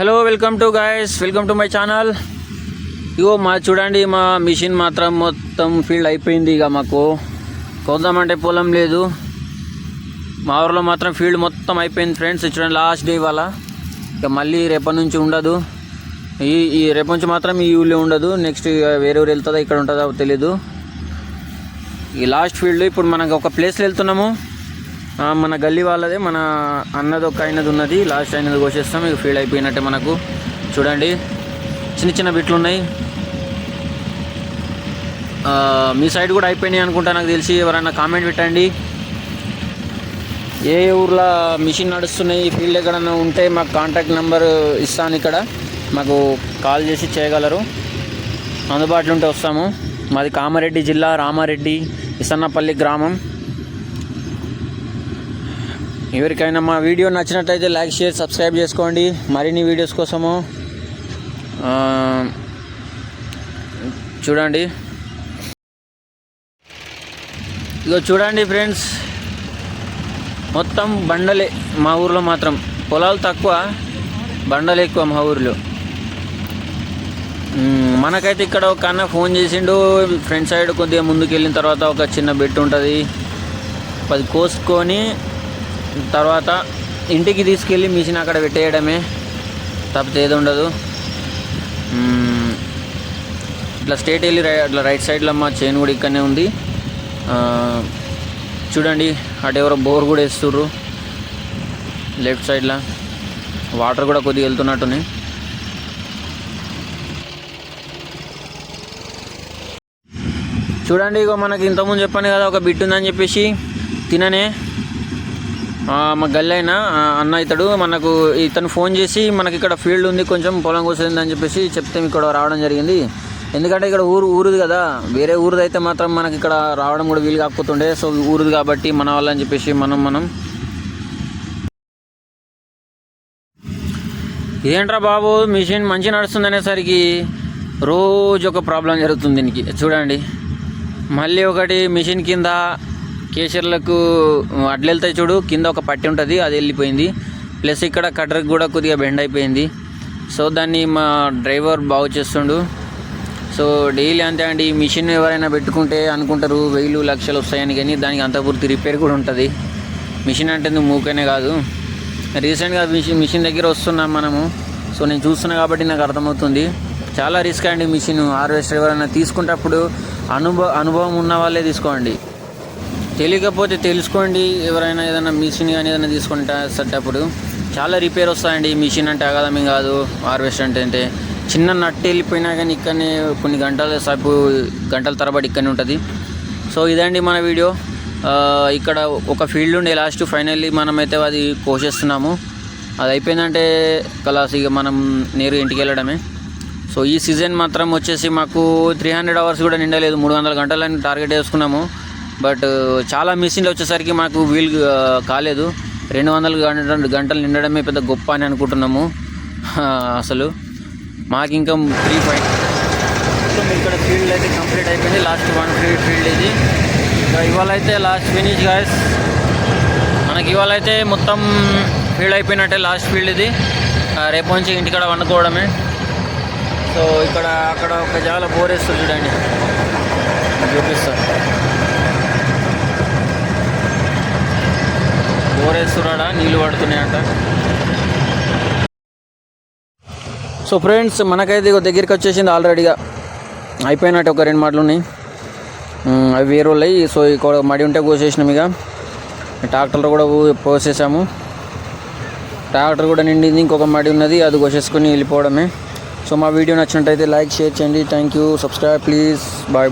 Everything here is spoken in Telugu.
Hello welcome to guys welcome to my channel. ఇగో మా చూడండి మా మిషన్ మాత్రం మొత్తం ఫీల్డ్ అయిపోయింది ఇక మాకు. కొద్దామంటే పొలం లేదు. మా ఊర్లో మాత్రం ఫీల్డ్ మొత్తం అయిపోయింది ఫ్రెండ్స్. చూడండి లాస్ట్ డే ఇవాళ. ఇక మళ్ళీ రేపటి నుంచి ఉండదు. ఈ ఈ రేపటి నుంచి మాత్రం ఈ ఊళ్ళో ఉండదు. నెక్స్ట్ వేరే ఊరు వెళ్తుందో ఇక్కడ ఉంటుందో తెలియదు. ఈ లాస్ట్ ఫీల్డ్ ఇప్పుడు మనకు ఒక ప్లేస్లో వెళ్తున్నాము. మన గల్లీ వాళ్ళదే మన అన్నది ఒక అయినది ఉన్నది లాస్ట్ అయినది కోసేస్తాం ఇక ఫీల్ అయిపోయినట్టే మనకు. చూడండి చిన్న చిన్న బిట్లు ఉన్నాయి. మీ సైడ్ కూడా అయిపోయినాయి అనుకుంటా నాకు తెలిసి ఎవరైనా కామెంట్ పెట్టండి. ఏ ఊర్లో మిషన్ నడుస్తున్నాయి ఫీల్డ్ ఎక్కడన్నా ఉంటే మాకు కాంటాక్ట్ నెంబర్ ఇస్తాను ఇక్కడ. మాకు కాల్ చేసి చేయగలరు. అందుబాటులో ఉంటే వస్తాము. మాది కామారెడ్డి జిల్లా రామారెడ్డి ఇసన్నపల్లి గ్రామం. ఎవరికైనా మా వీడియో నచ్చినట్లయితే లైక్ షేర్ సబ్స్క్రైబ్ చేసుకోండి. మరిన్ని వీడియోస్ కోసము చూడండి. ఇదో చూడండి ఫ్రెండ్స్. మొత్తం బండలే మా ఊర్లో మాత్రం. పొలాలు తక్కువ బండలు ఎక్కువ మా ఊర్లో. మనకైతే ఇక్కడ ఒక అన్న ఫోన్ చేసిండు. ఫ్రంట్ సైడ్ కొద్దిగా ముందుకు వెళ్ళిన తర్వాత ఒక చిన్న బెట్ ఉంటుంది. అది కోసుకొని తర్వాత ఇంటికి తీసుకెళ్ళి మిషన్ అక్కడ పెట్టేయడమే. తప్పితే ఏది ఉండదు. ఇట్లా స్టేట్ వెళ్ళి రై అట్లా రైట్ సైడ్లో మా చైన్ కూడా ఇక్కడనే ఉంది. చూడండి అటు ఎవరో బోర్ కూడా వేస్తుర్రు. లెఫ్ట్ సైడ్లో. వాటర్ కూడా కొద్దిగా వెళ్తున్నట్టునే. చూడండి ఇగో మనకి ఇంతకుముందు చెప్పాను కదా ఒక బిట్ ఉందని చెప్పేసి తిననే. మా గల్లైన అన్న ఇతడు మనకు ఇతను ఫోన్ చేసి మనకి ఇక్కడ ఫీల్డ్ ఉంది కొంచెం పొలం కోసింది అని చెప్పేసి చెప్తే ఇక్కడ రావడం జరిగింది. ఎందుకంటే ఇక్కడ ఊరు ఊరుది కదా. వేరే ఊరిది అయితే మాత్రం మనకి ఇక్కడ రావడం కూడా వీలు కాకపోతుండే. సో ఊరుది కాబట్టి మన వాళ్ళని చెప్పేసి మనం మనం. ఏంట్రా బాబు మిషన్ మంచి నడుస్తుంది అనేసరికి రోజు ఒక ప్రాబ్లం జరుగుతుంది దీనికి. చూడండి. మళ్ళీ ఒకటి మిషన్ కింద కేసర్లకు అడ్లు వెళ్తాయి చూడు కింద ఒక పట్టి ఉంటుంది అది వెళ్ళిపోయింది. ప్లస్ ఇక్కడ కట్టర్కి కూడా కొద్దిగా బెండ్ అయిపోయింది. సో దాన్ని మా డ్రైవర్ బాగు చేస్తుండు. సో డైలీ అంతే అండి ఈ మిషన్ ఎవరైనా పెట్టుకుంటే అనుకుంటారు వెయ్యిలు లక్షలు వస్తాయని కానీ దానికి అంత పూర్తి రిపేర్ కూడా ఉంటుంది. మిషన్ అంటే మూకనే కాదు. రీసెంట్గా మిషన్ మిషన్ దగ్గర వస్తున్నాం మనము. సో నేను చూస్తున్నా కాబట్టి నాకు అర్థమవుతుంది. చాలా రిస్క్ అండి మిషన్. హార్వెస్టర్ ఎవరైనా తీసుకునేటప్పుడు అనుభవ అనుభవం ఉన్న వాళ్ళే తీసుకోండి. తెలియకపోతే తెలుసుకోండి. ఎవరైనా ఏదైనా మిషన్ కానీ ఏదైనా తీసుకుంటేటప్పుడు చాలా రిపేర్ వస్తాయండి. మిషన్ అంటే అగదమే కాదు. హార్వెస్ట్ అంటే అంటే చిన్న నట్టు వెళ్ళిపోయినా కానీ ఇక్కడనే కొన్ని గంటల సబ్బు గంటల తరబడి ఇక్కడనే ఉంటుంది. సో ఇదండి మన వీడియో ఇక్కడ ఒక ఫీల్డ్ ఉండే. లాస్ట్ ఫైనల్లీ మనమైతే అది కోసేస్తున్నాము. అది అయిపోయిందంటే కలాస్ ఇక మనం నేరు ఇంటికి వెళ్ళడమే. సో ఈ సీజన్ మాత్రం వచ్చేసి మాకు త్రీ హండ్రెడ్ అవర్స్ కూడా నిండలేదు. మూడు వందల గంటలని టార్గెట్ వేసుకున్నాము బట్ చాలా మిషన్లు వచ్చేసరికి మాకు వీలు కాలేదు. రెండు వందల గంటలు నిండడమే పెద్ద గొప్ప అని అనుకుంటున్నాము. అసలు. మాకు ఇంకా త్రీ పాయింట్ ఇక్కడ ఫీల్డ్ అయితే కంప్లీట్ అయిపోయింది. లాస్ట్ వన్ ఫీల్డ్ ఫీల్డ్ ఇది. ఇంకా ఇవాళ అయితే లాస్ట్ ఫినిష్ గాయస్ మనకి ఇవాళ అయితే మొత్తం ఫీల్డ్ అయిపోయినట్టే లాస్ట్ ఫీల్డ్ ఇది. రేపు నుంచి ఇంటికాడ వండుకోవడమే. సో ఇక్కడ అక్కడ ఒక జాల బోరేస్తుంది చూడండి. చూపిస్తాను బోర్ నీళ్ళు పడుతున్నాయంట. సో ఫ్రెండ్స్ మనకైతే దగ్గరికి వచ్చేసింది ఆల్రెడీగా అయిపోయినట్టు ఒక రెండు మాటలు ఉన్నాయి అవి వేరే వాళ్ళయి. సో ఇక్కడ మడి ఉంటే కోసేసినాం ఇక ట్రాక్టర్ కూడా పో- పోసేసాము. ట్రాక్టర్ కూడా నిండింది. ఇంకొక మడి ఉన్నది. అది కోసేసుకొని వెళ్ళిపోవడమే. సో మా వీడియో నచ్చినట్టయితే లైక్ షేర్ చేయండి. Thank you subscribe please bye